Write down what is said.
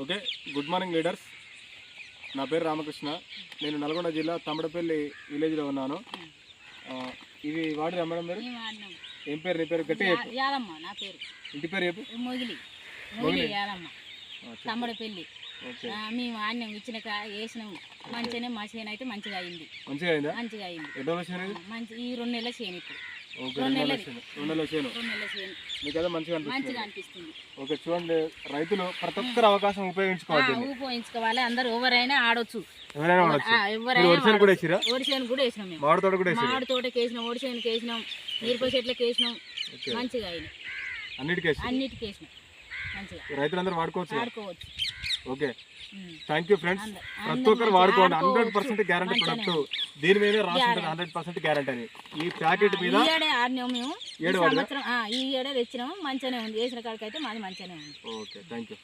Okay good morning leaders. నా పేరు రామకృష్ణ. నేను నల్గొండ జిల్లా తమ్మడపల్లి విలేజ్లో ఉన్నాను. ఇవి వాడి రమ్మడం మీరు? ఏం పేరు నీ పేరు? గట్టి చెప్పు. నా పేరు. ఇంటి పేరు చెప్పు. మొగిలి. మొగిలి. ఓకే. ఆ, మేము ఆడినాం ఇచ్చినాక వేసినాం. మంచిగానే మా చేను అయితే మంచిగా అయింది. మంచిగా అయిందా? మంచిగా అయింది. ఇది? మంచి ఈ రెండు నెలల చేను ఇప్పుడు. మంచిగా అనిపిస్తుంది. ఓకే చూడండి రైతులు ప్రతి ఒక్కరు అవకాశం ఉపయోగించుకోవాలి. ఉపయోగించుకోవాలి. అందరు ఎవరైనా ఆడొచ్చు. ఎవరైనా కూడా వేసిరా? ఓడిసేను కూడా వేసినాం మేము. మామిడి తోట కూడా మామిడి తోటకి వేసినాం ఓడిసేనుకి వేసినాం మిరప చెట్లకి వేసినాం. మంచిగా అయినాయి. అన్నిటికీ వేసిరా? అన్నిటికి వేసినాం. మంచిగా. రైతులందరూ వాడుకోవచ్చు. ఆడుకోవచ్చు ఓకే. థ్యాంక్ యూ ఫ్రెండ్స్ ప్రతి ఒక్కరు వాడుకోండి. హండ్రెడ్. పర్సెంట్ గ్యారంటీ ప్రొడక్ట్ దీని మీద రాసి ఉంటుంది. హండ్రెడ్ పర్సెంట్ గ్యారంటీ అని ఈ ప్యాకెట్ మీద ఏడే ఈ ఏడు వాడినా? సంవత్సరం ఆ, ఈ ఏడే తెచ్చినాము. మంచిగానే ఉంది. వేసిన కాడికి అయితే మాది మంచిగానే ఉంది. Okay thank you